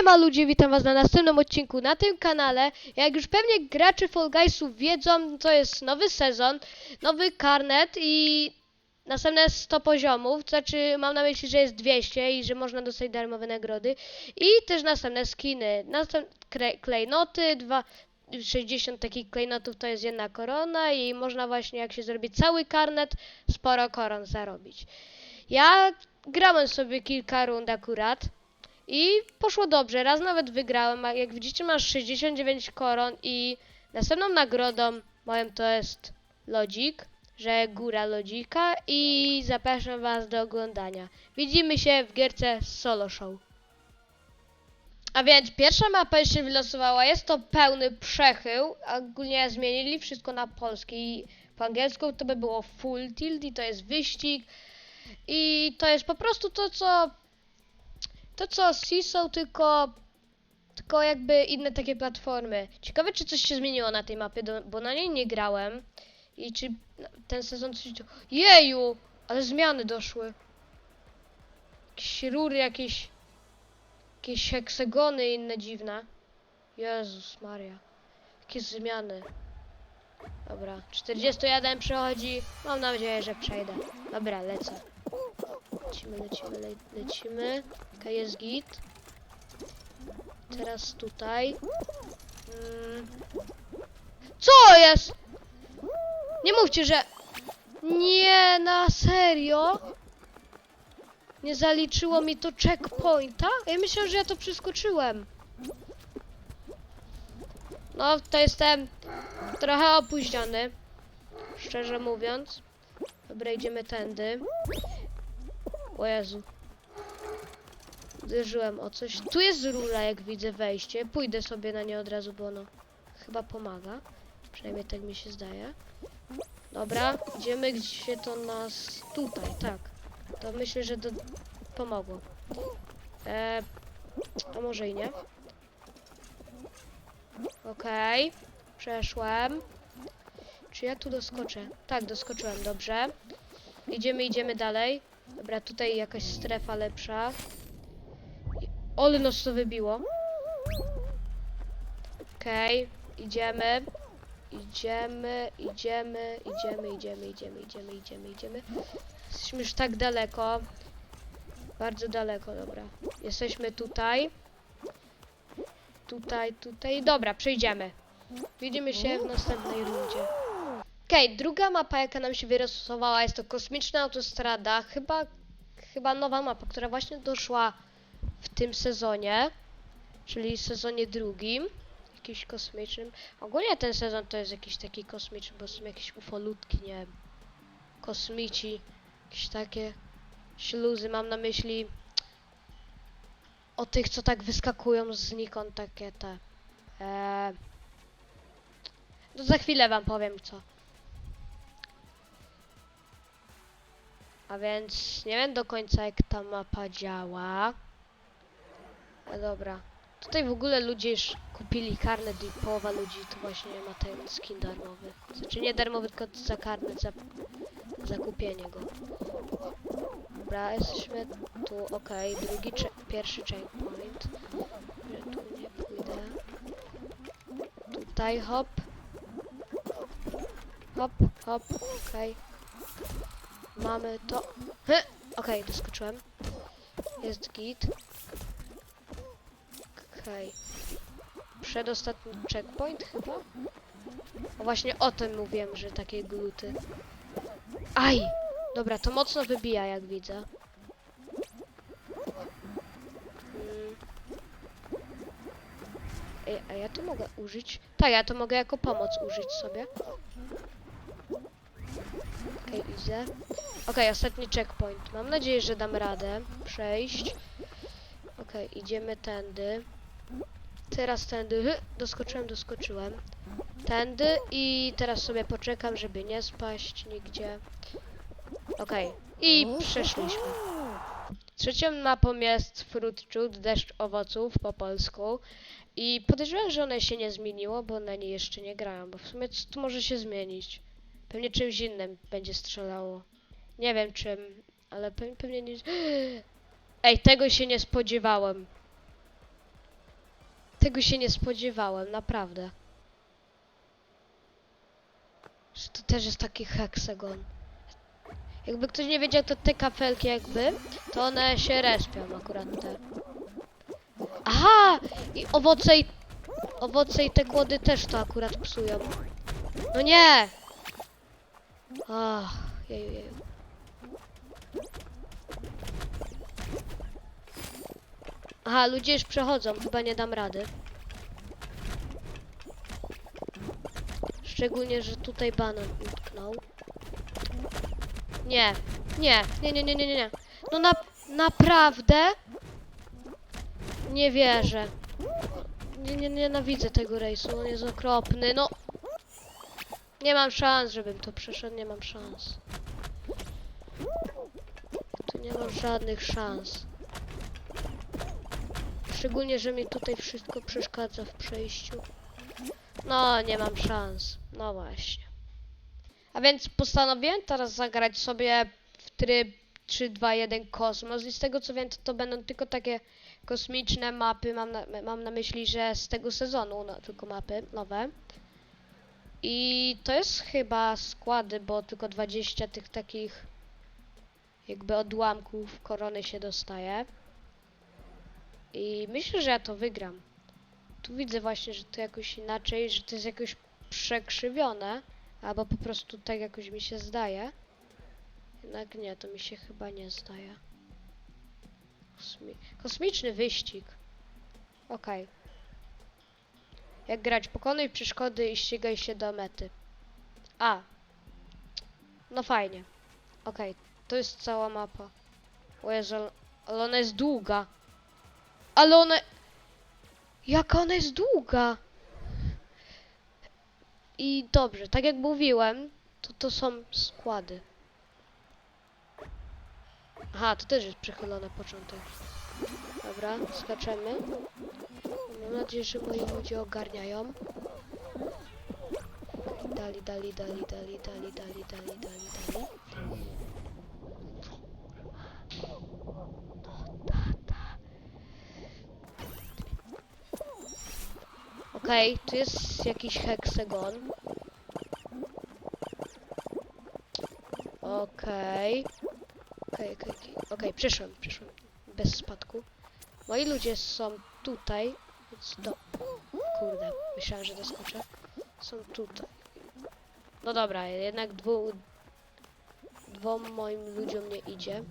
Siema ludzie, witam was na następnym odcinku na tym kanale. Jak już pewnie gracze Fall Guysów wiedzą, to jest nowy sezon, nowy karnet i następne 100 poziomów, znaczy mam na myśli, że jest 200 i że można dostać darmowe nagrody i też następne skiny, następne klejnoty, dwa, 60 takich klejnotów to jest jedna korona i można właśnie jak się zrobi cały karnet, sporo koron zarobić. Ja grałem sobie kilka rund akurat. I poszło dobrze, raz nawet wygrałem, a jak widzicie masz 69 koron i następną nagrodą moją to jest lodzik, że góra lodzika i zapraszam was do oglądania. Widzimy się w gierce Solo Show. A więc pierwsza mapa się wylosowała, jest to pełny przechył, ogólnie zmienili wszystko na polski. Po angielsku to by było full tilt i to jest wyścig i to jest po prostu to co to co Seesaw, tylko tylko jakby inne takie platformy. Ciekawe czy coś się zmieniło na tej mapie, do, bo na niej nie grałem. I czy ten sezon coś... Jeju! Ale zmiany doszły. Jakieś rury, jakieś... Jakieś heksagony inne dziwne. Jezus Maria. Jakie zmiany. Dobra, 41 przechodzi. Mam nadzieję, że przejdę. Dobra, lecę. Lecimy, lecimy, le lecimy. Okej, jest git. Teraz tutaj. Mm. Co jest? Nie mówcie, że... Nie, na serio? Nie zaliczyło mi to checkpointa? Ja myślę, że ja to przeskoczyłem. No, to jestem trochę opóźniony. Szczerze mówiąc. Dobra, idziemy tędy. O Jezu. Uderzyłem o coś. Tu jest rura, jak widzę, wejście. Pójdę sobie na nie od razu, bo ono chyba pomaga. Przynajmniej tak mi się zdaje. Dobra, idziemy gdzie to nas... Tutaj, tak. To myślę, że to pomogło. Eee, a może i nie. Okej. Przeszłem. Czy ja tu doskoczę? Tak, doskoczyłem, dobrze. Idziemy, idziemy dalej. Dobra, tutaj jakaś strefa lepsza. Ole nos to wybiło. Okej, idziemy. Idziemy, idziemy, idziemy, idziemy, idziemy, idziemy, idziemy, idziemy. Jesteśmy już tak daleko. Bardzo daleko, dobra. Jesteśmy tutaj. Tutaj, tutaj. Dobra, przejdziemy. Widzimy się w następnej rundzie. Okej, druga mapa, jaka nam się wyrysowała, jest to kosmiczna autostrada. Chyba, chyba nowa mapa, która właśnie doszła w tym sezonie, czyli sezonie drugim, jakiś kosmicznym. Ogólnie ten sezon to jest jakiś taki kosmiczny, bo są jakieś ufolutki, nie wiem, kosmici, jakieś takie śluzy, mam na myśli o tych, co tak wyskakują znikąd, takie te. Eee, to za chwilę wam powiem co. A więc nie wiem do końca jak ta mapa działa. Ale dobra. Tutaj w ogóle ludzie już kupili karnet i połowa ludzi to właśnie ma ten skin darmowy. Znaczy nie darmowy, tylko za karnet, za, za kupienie go. Dobra, jesteśmy tu, okej, drugi, che pierwszy checkpoint. Że tu nie pójdę. Tutaj hop. Hop, hop, okej. Mamy to. Okej, doskoczyłem. Jest git. Okej. Przedostatni checkpoint chyba? O właśnie o tym mówiłem, że takie gluty. Aj! Dobra, to mocno wybija jak widzę. Mm. Ej, a ja to mogę użyć? Tak, ja to mogę jako pomoc użyć sobie. Okej, idę. Okej, ostatni checkpoint. Mam nadzieję, że dam radę przejść. Okej, idziemy tędy. Teraz tędy. Doskoczyłem, doskoczyłem. Tędy i teraz sobie poczekam, żeby nie spaść nigdzie. Okej, i przeszliśmy. Trzecią mapą jest Fruit Shoot, deszcz owoców po polsku. I podejrzewam, że one się nie zmieniło, bo na nie jeszcze nie grają, bo w sumie co tu może się zmienić? Pewnie czymś innym będzie strzelało. Nie wiem czym, ale pe pewnie nie... Ej, tego się nie spodziewałem. Tego się nie spodziewałem, naprawdę. Że to też jest taki heksagon. Jakby ktoś nie wiedział, to te kafelki jakby, to one się respią akurat te. Aha! I owoce i... Owoce i te kłody też to akurat psują. No nie! Ach, jeju, jeju. Aha, ludzie już przechodzą, chyba nie dam rady. Szczególnie, że tutaj banan utknął. Nie, nie, nie, nie, nie, nie, nie. No na, naprawdę? Nie wierzę. Nie, nie, nienawidzę tego rejsu, on jest okropny, no. Nie mam szans, żebym to przeszedł, nie mam szans. Tu nie mam żadnych szans. Szczególnie, że mi tutaj wszystko przeszkadza w przejściu. No, nie mam szans. No właśnie. A więc postanowiłem teraz zagrać sobie w tryb 3-2-1 Kosmos i z tego co wiem, to, to będą tylko takie kosmiczne mapy. Mam na, mam na myśli, że z tego sezonu no, tylko mapy nowe. I to jest chyba składy, bo tylko 20 tych takich jakby odłamków korony się dostaje. I myślę, że ja to wygram. Tu widzę właśnie, że to jakoś inaczej, że to jest jakoś przekrzywione, albo po prostu tak jakoś mi się zdaje. Jednak nie, to mi się chyba nie zdaje. Kosmi kosmiczny wyścig. Okej. Jak grać? Pokonuj przeszkody i ścigaj się do mety. A. No fajnie. Okej, to jest cała mapa. O Jezu, ale ona jest długa. Ale ona... Jaka ona jest długa! I dobrze, tak jak mówiłem, to to są składy. Aha, to też jest przechylony początek. Dobra, skaczemy. Mam nadzieję, że moi ludzie ogarniają. Dali, dali, dali, dali, dali, dali, dali, dali, dali. Okej, tu jest jakiś heksagon. Okej, okej, okej. Okej, przyszłem, przyszłem. Bez spadku. Moi ludzie są tutaj, więc do... Kurde, myślałem, że doskoczę. Są tutaj. No dobra, jednak dwu... Dwom moim ludziom nie idzie.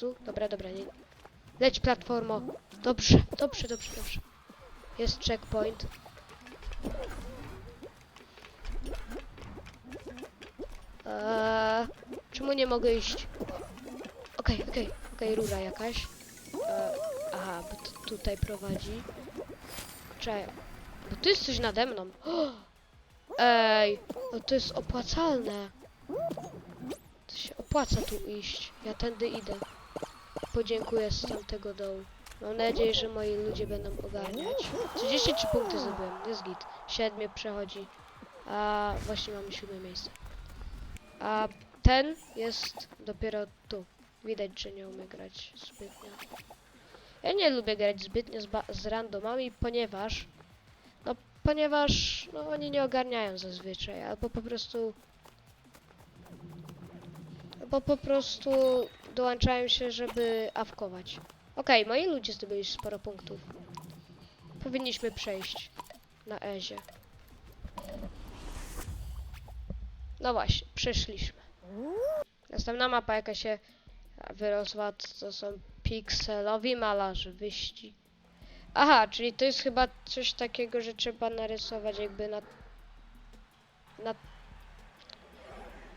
Dobra, dobra, nie. Leć platformo. Dobrze, dobrze, dobrze, dobrze. Jest checkpoint. Eee, czemu nie mogę iść? Okej, okej, okej, rura jakaś. Eee, aha, bo to tutaj prowadzi. Czekaj, bo tu jest coś nade mną. Ej, no to jest opłacalne. To się opłaca tu iść. Ja tędy idę. Podziękuję z tamtego dołu. Mam nadzieję, że moi ludzie będą ogarniać. 33 punkty zdobyłem, jest git. 7 przechodzi. A właśnie mamy siódme miejsce. A ten jest dopiero tu. Widać, że nie umie grać zbytnio. Ja nie lubię grać zbytnio z, z randomami, ponieważ... No, ponieważ... No, oni nie ogarniają zazwyczaj, albo po prostu... Albo po prostu dołączają się, żeby awkować. Okej, moi ludzie zdobyli sporo punktów. Powinniśmy przejść na Ezie. No właśnie, przeszliśmy. Następna mapa jaka się wyrosła, to są pikselowi malarze, wyścig. Aha, czyli to jest chyba coś takiego, że trzeba narysować jakby na... na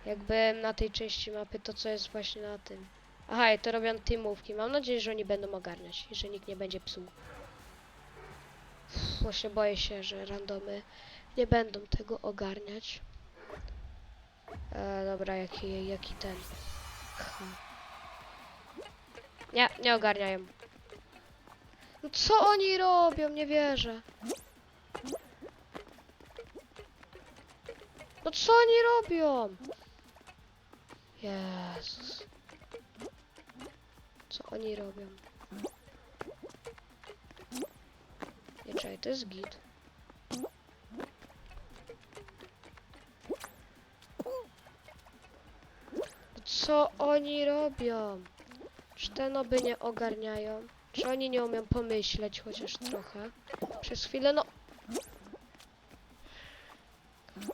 jakby na tej części mapy to, co jest właśnie na tym. Aha, i to robią teamówki. Mam nadzieję, że oni będą ogarniać i że nikt nie będzie psuł. Właśnie boję się, że randomy nie będą tego ogarniać. E, dobra, jaki, jaki ten. Ha. Nie, nie ogarniają. No co oni robią? Nie wierzę. No co oni robią? Jezus. Co oni robią? Nie, czekaj, to jest git. Co oni robią? Czy te noby nie ogarniają? Czy oni nie umieją pomyśleć chociaż trochę? Przez chwilę, no...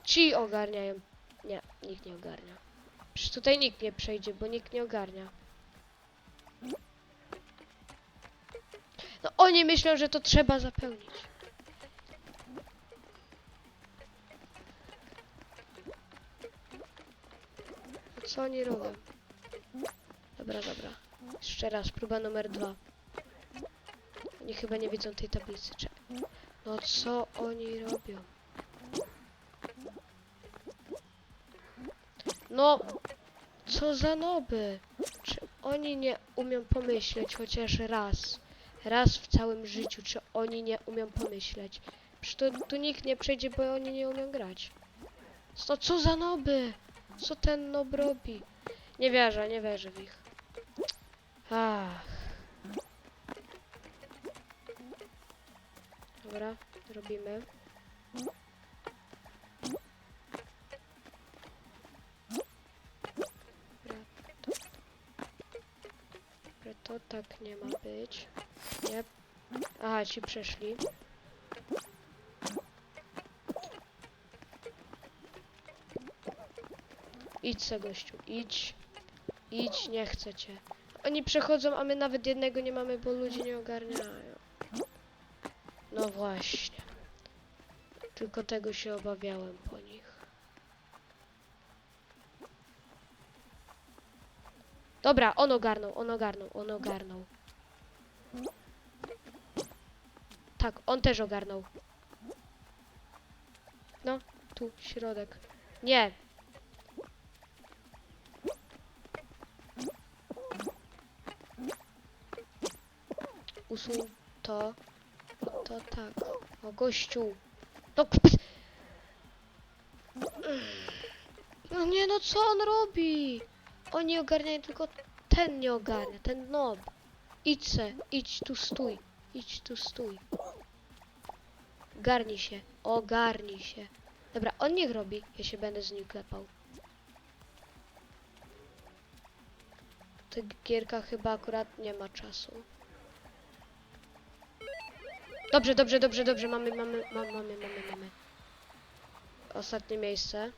Ci ogarniają. Nie, nikt nie ogarnia. Przecież tutaj nikt nie przejdzie, bo nikt nie ogarnia. No oni myślą, że to trzeba zapełnić. Co oni robią? Dobra, dobra. Jeszcze raz, próba numer dwa. Oni chyba nie widzą tej tablicy. Czekaj. No co oni robią? No, co za noby? Oni nie umią pomyśleć chociaż raz? Raz w całym życiu, czy oni nie umią pomyśleć? Przecież tu, nikt nie przejdzie, bo oni nie umieją grać. No co za noby? Co ten nob robi? Nie wierzę, nie wierzę w ich. Ach. Dobra, robimy. Tak nie ma być. Nie. Aha, ci przeszli. Idź se gościu, idź. Idź, nie chcę cię. Oni przechodzą, a my nawet jednego nie mamy, bo ludzie nie ogarniają. No właśnie. Tylko tego się obawiałem po nich. Dobra, on ogarnął, on ogarnął, on ogarnął. Tak, on też ogarnął. No, tu, środek. Nie. Usuń to. To tak. O, gościu. No, no nie, no co on robi? Oni ogarniają, tylko ten nie ogarnia, ten nob. Idź se, idź tu stój. Idź tu stój. Garnij się, ogarnij się. Dobra, on niech robi, ja się będę z nim klepał. W tych gierkach chyba akurat nie ma czasu. Dobrze, dobrze, dobrze, dobrze, mamy, mamy, mamy, mamy, mamy. Ostatnie miejsce.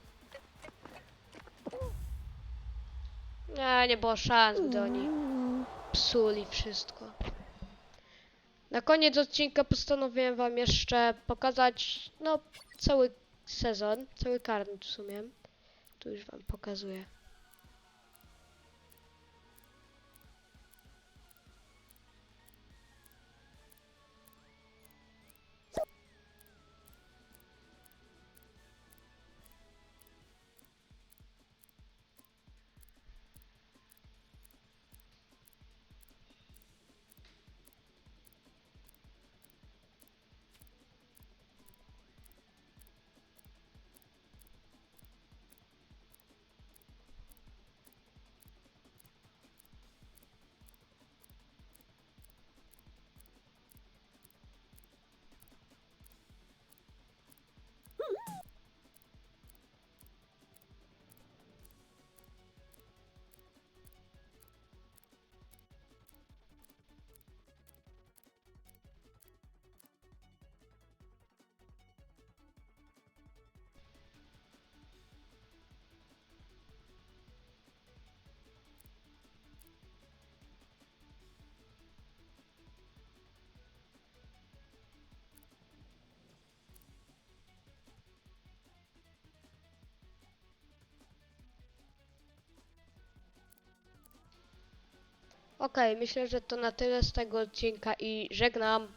Nie, nie było szans, gdy oni psuli wszystko. Na koniec odcinka postanowiłem wam jeszcze pokazać, no, cały sezon, cały karnet w sumie. Tu już wam pokazuję. Okej, myślę, że to na tyle z tego odcinka i żegnam.